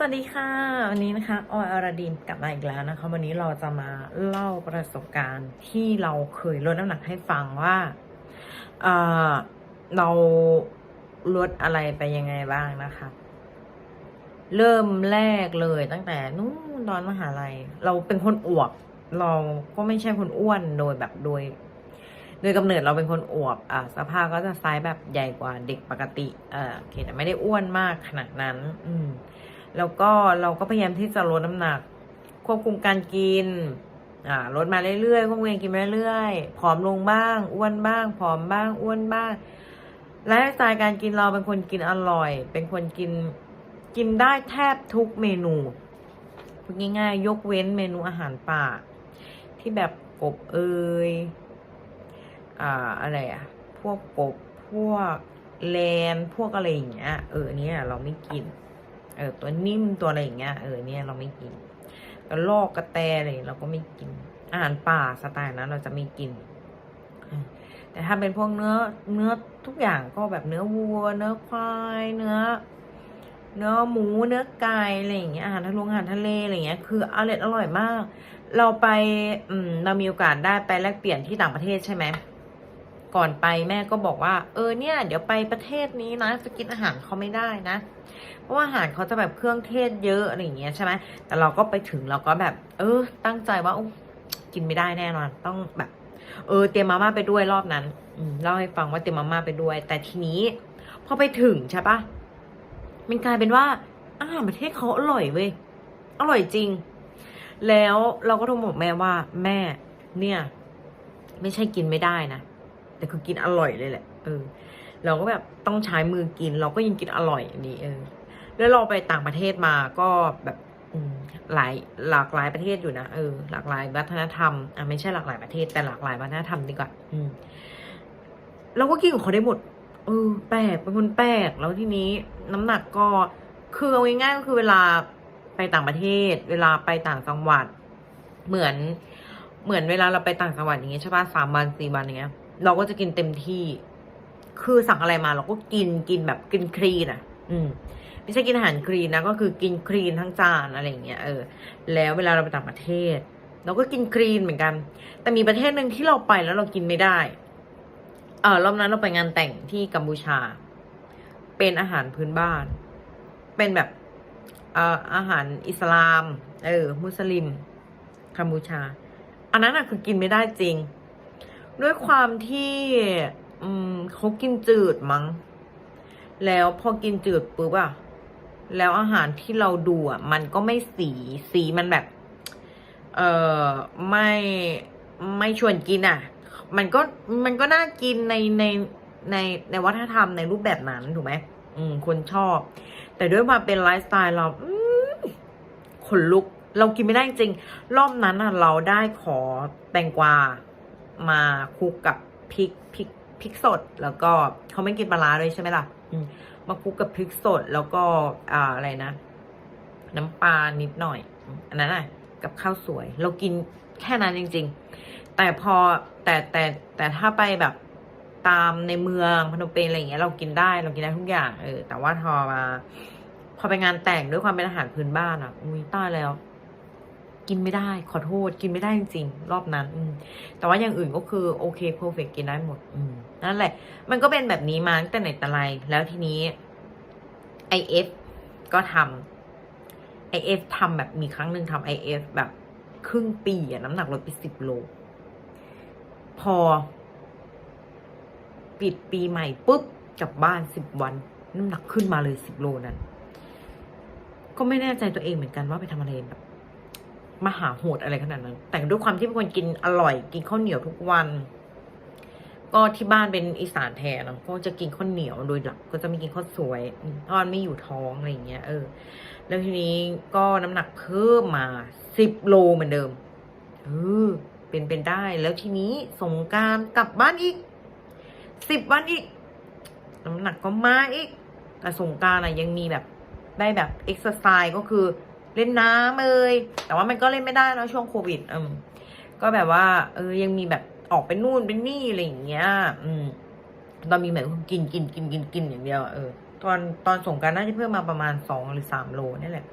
สวัสดีค่ะ วันนี้นะคะออยอรดีนกลับมาอีกแล้วนะคะ วันนี้เราจะมาเล่าประสบการณ์ที่เราเคยลดน้ำหนักให้ฟังว่าเอ่อเราลดอะไรไปยังไงบ้างนะคะ เริ่มแรกเลยตั้งแต่นู้นตอนมหาลัย เราเป็นคนอวบเราก็ไม่ใช่คนอ้วนโดยแบบโดย โดยกำเนิดเราเป็นคนอวบอะสภาพก็จะไซส์แบบใหญ่กว่าเด็กปกติ เออโอเคแต่ไม่ได้อ้วนมากขนาดนั้น อืม แล้วก็เราก็พยายามที่จะลดน้ำหนัก ควบคุมการกินอ่าลดมาเรื่อยๆควบคุมการกินมาเรื่อยๆผอมลงบ้าง อ้วนบ้าง ผอมบ้าง อ้วนบ้างไลฟ์สไตล์การกินเราเป็นคนกินอร่อย เป็นคนกินกินได้แทบทุกเมนูพูดง่ายๆ ยกเว้นเมนูอาหารป่า ที่แบบกบเอยอ่าอะไรอะพวกกบพวกแลนพวกอะไรอย่างเงี้ยเออเนี้ยเราไม่กิน เออตัวนิ่มตัวอะไรอย่างเงี้ยเออเนี่ยเราไม่กินกระลอกกระแตอะไรเราก็ไม่กิน อาหารป่าสไตล์นั้นเราจะไม่กิน แต่ถ้าเป็นพวกเนื้อเนื้อทุกอย่างก็แบบเนื้อวัว เนื้อควายเนื้อ เนื้อหมูเนื้อไก่อะไรอย่างเงี้ยอาหารทะเลอาหารทะเลอะไรอย่างเงี้ยคืออร่อยอร่อยมาก เราไปอืมเรามีโอกาสได้ไปแลกเปลี่ยนที่ต่างประเทศใช่ไหม ก่อนไปแม่ก็บอกว่า เออเนี่ย เดี๋ยวไปประเทศนี้นะจะกินอาหารเขาไม่ได้นะ เพราะว่าอาหารเขาจะแบบเครื่องเทศเยอะอะไรอย่างเงี้ยใช่ไหมแต่เราก็ไปถึงเราก็แบบ เออ ตั้งใจว่าอกินไม่ได้แน่นอน ต้องแบบ เออ เตรียมมาม่าไปด้วยรอบนั้นอืมเล่าให้ฟังว่าเตรียมมาม่าไปด้วย แต่ทีนี้ พอไปถึงใช่ปะมันกลายเป็นว่าอาหารประเทศเขาอร่อยเว้ยอร่อยจริง แล้วเราก็โทรบอกแม่ว่า แม่เนี่ย ไม่ใช่กินไม่ได้นะ แต่คือกินอร่อยเลยแหละ เออ เราก็แบบต้องใช้มือกิน เราก็ยังกินอร่อยอย่างนี้เออ แล้วเราไปต่างประเทศมาก็แบบหลายหลากหลายประเทศอยู่นะเออหลากหลายวัฒนธรรมอะไม่ใช่หลากหลายประเทศแต่หลากหลายวัฒนธรรมดีกว่าอืมเราก็กินของเขาได้หมดเออแปลกเป็นคนแปลกแล้วทีนี้น้ำหนักก็คือเอาง่ายๆก็คือเวลาไปต่างประเทศ เวลาไปต่างจังหวัด เหมือน เหมือนเวลาเราไปต่างจังหวัดอย่างเงี้ยใช่ป่ะสามวันสี่วันอย่างเงี้ย เราก็จะกินเต็มที่ คือสั่งอะไรมาเราก็กินกินแบบกินคลีนอะ อืม ไม่ใช่กินอาหารคลีนนะก็คือกินคลีนทั้งจานอะไรอย่างเงี้ยเออแล้วเวลาเราไปต่างประเทศ เราก็กินคลีนเหมือนกัน แต่มีประเทศหนึ่งที่เราไปแล้วเรากินไม่ได้ เออรอบนั้นเราไปงานแต่งที่กัมพูชา เป็นอาหารพื้นบ้าน เป็นแบบเอ่ออาหารอิสลาม เออ มุสลิมกัมพูชา อันนั้นอะคือกินไม่ได้จริง ด้วยความที่เขากินจืดมั้ง แล้วพอกินจืดปุ๊บอะแล้วอาหารที่เราดูอะมันก็ไม่สีสีมันแบบ เออไม่ไม่ชวนกินอะมันก็มันก็น่ากินในในในในวัฒนธรรมในรูปแบบนั้นถูกไหมอืม คนชอบ แต่ด้วยมาเป็นไลฟ์สไตล์เราขนลุก เรากินไม่ได้จริง รอบนั้นอะเราได้ขอแตงกวา มาคลุกกับพริกพริกพริกสด แล้วก็เขาไม่กินปลาร้าด้วยใช่ไหมล่ะมมาคลุกกับพริกสดแล้วก็อ่าอะไรนะ น้ำปลานิดหน่อย อันนั้นอะ กับข้าวสวย เรากินแค่นั้นจริง ๆ แต่พอแต่แต่แต่ถ้าไปแบบตามในเมืองพนมเปญอะไรอย่างเงี้ยเรากินได้เรากินได้ทุกอย่างเออแต่ว่าพอมาพอไปงานแต่งด้วยความเป็นอาหารพื้นบ้านอะอุ้ยตายแล้ว กินไม่ได้ ขอโทษ กินไม่ได้จริงๆรอบนั้น แต่ว่าอย่างอื่นก็คือโอเคเพอร์เฟกกินได้หมดอืนั่นแหละ มันก็เป็นแบบนี้มาตั้งแต่ไหนแต่ไร แล้วทีนี้ IF ก็ทำ IF ทำแบบมีครั้งหนึ่งทำ IF แบบครึ่งปีอะน้ำหนักลดไปสิบโล พอ ปิดปีใหม่ปุ๊บกลับบ้านสิบวัน น้ำหนักขึ้นมาเลยสิบโลนั้น ก็ไม่แน่ใจตัวเองเหมือนกันว่าไปทำอะไรแบบ มหาโหดอะไรขนาดนั้น แต่ด้วยความที่เป็นคนกินอร่อย กินข้าวเหนียวทุกวัน ก็ที่บ้านเป็นอีสานแทนเนอะก็จะกินข้าวเหนียวโดยหลัก ก็จะไม่กินข้าวสวยอืมเพราะมันไม่อยู่ท้องอะไรอย่างเงี้ยเออ แล้วทีนี้ก็น้ำหนักเพิ่มมาสิบโลเหมือนเดิมเออเป็นเป็นได้ แล้วทีนี้สงการกลับบ้านอีกสิบวันอีก น้ำหนักก็มาอีกแต่สงการอะยังมีแบบได้แบบเอ็กซ์ไซส์ก็คือ เล่นน้ำเลยแต่ว่ามันก็เล่นไม่ได้แล้วช่วงโควิดอืมก็แบบว่า เออยังมีแบบออกไปนู่นไปนี่อะไรอย่างเงี้ย อืม ตอนมีแบบกินกินกินกินกินอย่างเดียวเออตอนตอนสงกรารน่าจะเพิ่มมาประมาณสองหรือสามโลนี่แหละ